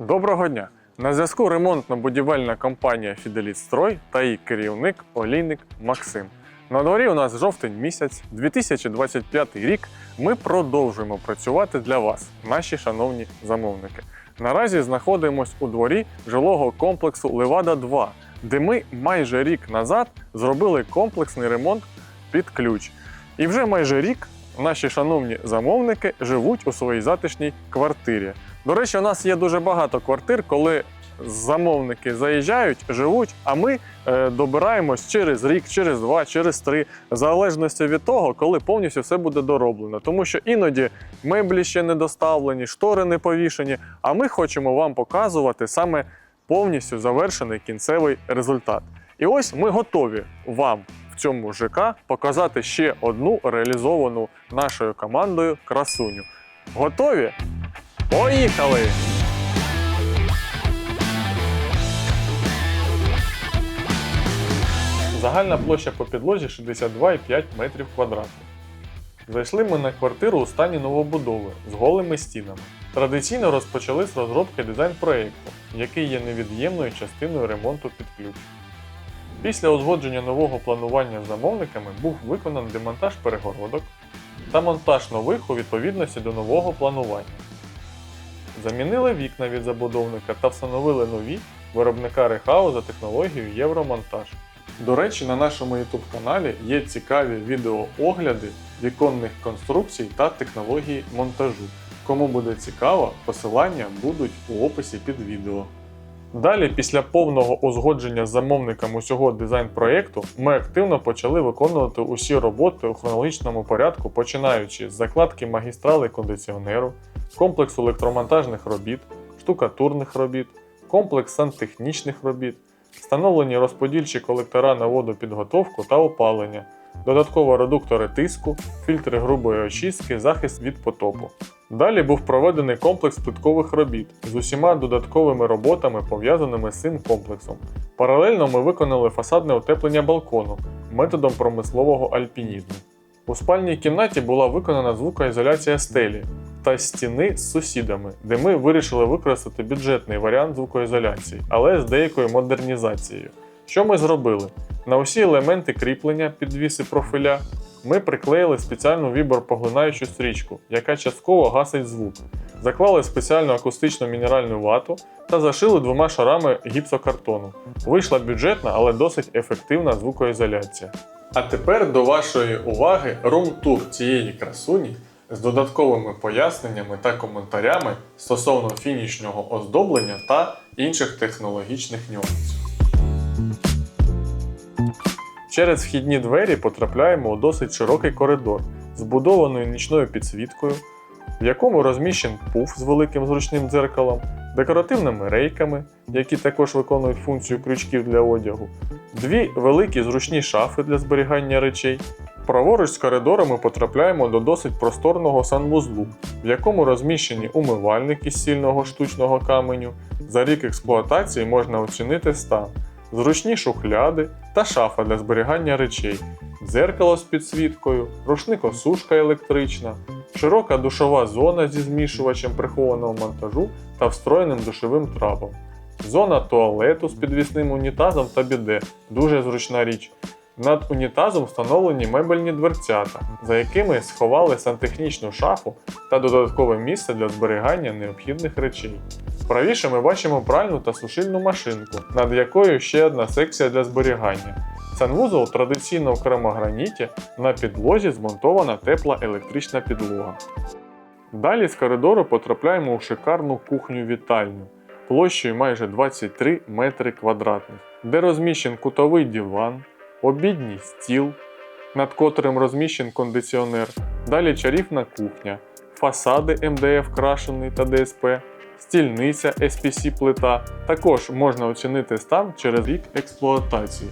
Доброго дня! На зв'язку ремонтно-будівельна компанія Фіделітстрой та її керівник Олійник Максим. На дворі у нас жовтень місяць, 2025 рік. Ми продовжуємо працювати для вас, наші шановні замовники. Наразі знаходимось у дворі жилого комплексу Левада 2, де ми майже рік назад зробили комплексний ремонт під ключ. І вже майже рік наші шановні замовники живуть у своїй затишній квартирі. До речі, у нас є дуже багато квартир, коли замовники заїжджають, живуть, а ми е, добираємось через рік, через два, через три, в залежності від того, коли повністю все буде дороблено. Тому що іноді меблі ще не доставлені, штори не повішені, а ми хочемо вам показувати саме повністю завершений кінцевий результат. І ось ми готові вам в цьому ЖК показати ще одну реалізовану нашою командою красуню. Готові? Поїхали! Загальна площа по підлозі 62,5 метрів квадратних. Зайшли ми на квартиру у стані новобудови з голими стінами. Традиційно розпочали з розробки дизайн-проєкту, який є невід'ємною частиною ремонту під ключ. Після узгодження нового планування з замовниками був виконаний демонтаж перегородок та монтаж нових у відповідності до нового планування. Замінили вікна від забудовника та встановили нові виробника Рехау за технологією Євромонтаж. До речі, на нашому YouTube каналі є цікаві відеоогляди віконних конструкцій та технологій монтажу. Кому буде цікаво, посилання будуть у описі під відео. Далі, після повного узгодження з замовником усього дизайн-проєкту, ми активно почали виконувати усі роботи у хронологічному порядку, починаючи з закладки магістрали кондиціонеру, комплексу електромонтажних робіт, штукатурних робіт, комплекс сантехнічних робіт, встановлені розподільчі колектора на водопідготовку та опалення, додатково редуктори тиску, фільтри грубої очистки, захист від потопу. Далі був проведений комплекс плиткових робіт з усіма додатковими роботами, пов'язаними з цим комплексом. Паралельно ми виконали фасадне утеплення балкону методом промислового альпінізму. У спальній кімнаті була виконана звукоізоляція стелі та стіни з сусідами, де ми вирішили використати бюджетний варіант звукоізоляції, але з деякою модернізацією. Що ми зробили? На усі елементи кріплення, підвіси профіля ми приклеїли спеціальну вібор-поглинаючу стрічку, яка частково гасить звук. Заклали спеціальну акустичну мінеральну вату та зашили двома шарами гіпсокартону. Вийшла бюджетна, але досить ефективна звукоізоляція. А тепер до вашої уваги рум-тур цієї красуні з додатковими поясненнями та коментарями стосовно фінішнього оздоблення та інших технологічних нюансів. Через вхідні двері потрапляємо у досить широкий коридор, збудованою нічною підсвіткою, в якому розміщен пуф з великим зручним дзеркалом, декоративними рейками, які також виконують функцію крючків для одягу, дві великі зручні шафи для зберігання речей. Праворуч з коридору ми потрапляємо до досить просторного санвузлу, в якому розміщені умивальник із сильного штучного каменю. За рік експлуатації можна оцінити стан, зручні шухляди та шафа для зберігання речей, дзеркало з підсвіткою, рушникосушка електрична, широка душова зона зі змішувачем прихованого монтажу та встроєним душовим трапом. Зона туалету з підвісним унітазом та біде дуже зручна річ. Над унітазом встановлені мебельні дверцята, за якими сховали сантехнічну шафу та додаткове місце для зберігання необхідних речей. Правіше ми бачимо пральну та сушильну машинку, над якою ще одна секція для зберігання. Санвузол традиційно в кремограніті, на підлозі змонтована тепла електрична підлога. Далі з коридору потрапляємо у шикарну кухню-вітальню площею майже 23 метри квадратних, де розміщен кутовий диван, обідній стіл, над котрим розміщен кондиціонер, далі чарівна кухня, фасади МДФ крашений та ДСП, стільниця SPC плита. Також можна оцінити стан через рік експлуатації.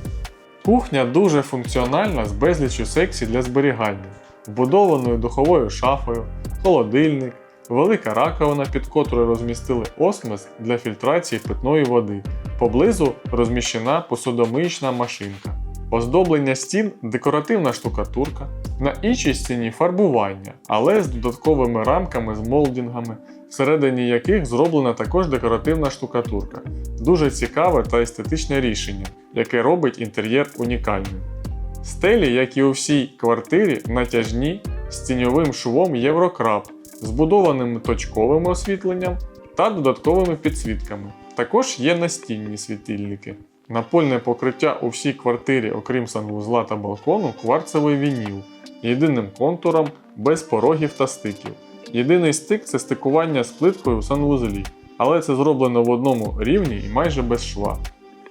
Кухня дуже функціональна з безлічю секцій для зберігання, вбудованою духовою шафою, холодильник, велика раковина, під котрою розмістили осмис для фільтрації питної води. Поблизу розміщена посудомиючна машинка. Оздоблення стін декоративна штукатурка, на іншій стіні фарбування, але з додатковими рамками з молдінгами, всередині яких зроблена також декоративна штукатурка. Дуже цікаве та естетичне рішення, яке робить інтер'єр унікальним. Стелі, як і у всій квартирі, натяжні з тіньовим швом Єврокраб, збудованим точковим освітленням та додатковими підсвітками. Також є настінні світильники. Напольне покриття у всій квартирі, окрім санвузла та балкону, кварцевий вініл, єдиним контуром, без порогів та стиків. Єдиний стик це стикування з плиткою в санвузлі, але це зроблено в одному рівні і майже без шва.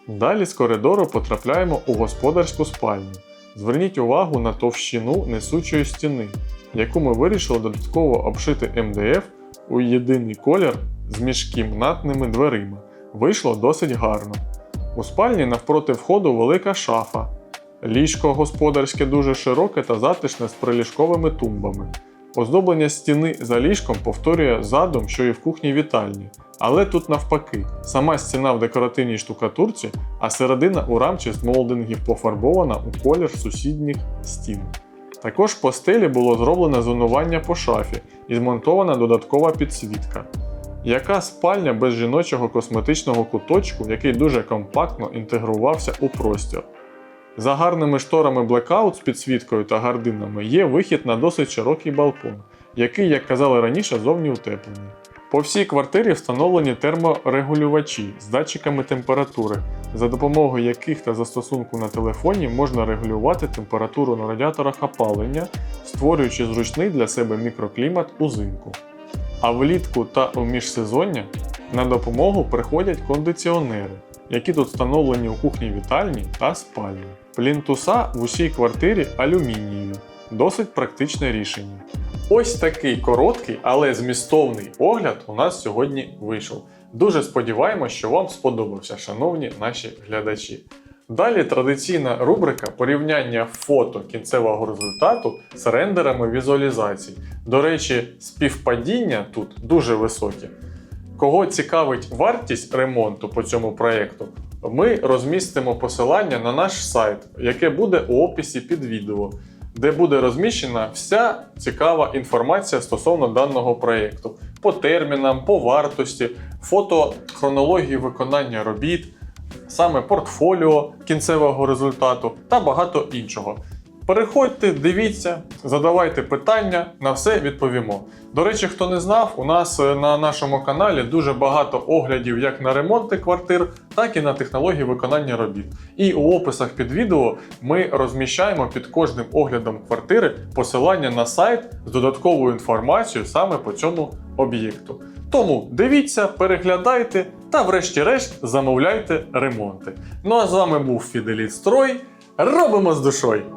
Далі з коридору потрапляємо у господарську спальню. Зверніть увагу на товщину несучої стіни, яку ми вирішили додатково обшити МДФ у єдиний колір з міжкімнатними дверима. Вийшло досить гарно. У спальні навпроти входу велика шафа. Ліжко господарське дуже широке та затишне з приліжковими тумбами. Оздоблення стіни за ліжком повторює задум, що і в кухні вітальні. Але тут навпаки, сама стіна в декоративній штукатурці, а середина у рамці з молдингів пофарбована у колір сусідніх стін. Також по стелі було зроблено зонування по шафі і змонтована додаткова підсвітка. Яка спальня без жіночого косметичного куточку, який дуже компактно інтегрувався у простір. За гарними шторами Blackout з підсвіткою та гардинами є вихід на досить широкий балкон, який, як казали раніше, зовні утеплений. По всій квартирі встановлені терморегулювачі з датчиками температури, за допомогою яких та застосунку на телефоні можна регулювати температуру на радіаторах опалення, створюючи зручний для себе мікроклімат узимку. А влітку та у міжсезоння на допомогу приходять кондиціонери, які тут встановлені у кухні вітальні та спальні. Плінтуса в усій квартирі алюмінієві. Досить практичне рішення. Ось такий короткий, але змістовний огляд у нас сьогодні вийшов. Дуже сподіваємось, що вам сподобався, шановні наші глядачі. Далі традиційна рубрика порівняння фото кінцевого результату з рендерами візуалізацій. До речі, співпадіння тут дуже високі. Кого цікавить вартість ремонту по цьому проєкту, ми розмістимо посилання на наш сайт, яке буде у описі під відео, де буде розміщена вся цікава інформація стосовно даного проєкту по термінам, по вартості, фото хронології виконання робіт, саме портфоліо кінцевого результату та багато іншого. Переходьте, дивіться, задавайте питання, на все відповімо. До речі, хто не знав, у нас е, на нашому каналі дуже багато оглядів як на ремонти квартир, так і на технології виконання робіт. І у описах під відео ми розміщаємо під кожним оглядом квартири посилання на сайт з додатковою інформацією саме по цьому об'єкту. Тому дивіться, переглядайте та, врешті-решт, замовляйте ремонти. Ну а з вами був Фіделіт Строй. Робимо з душою!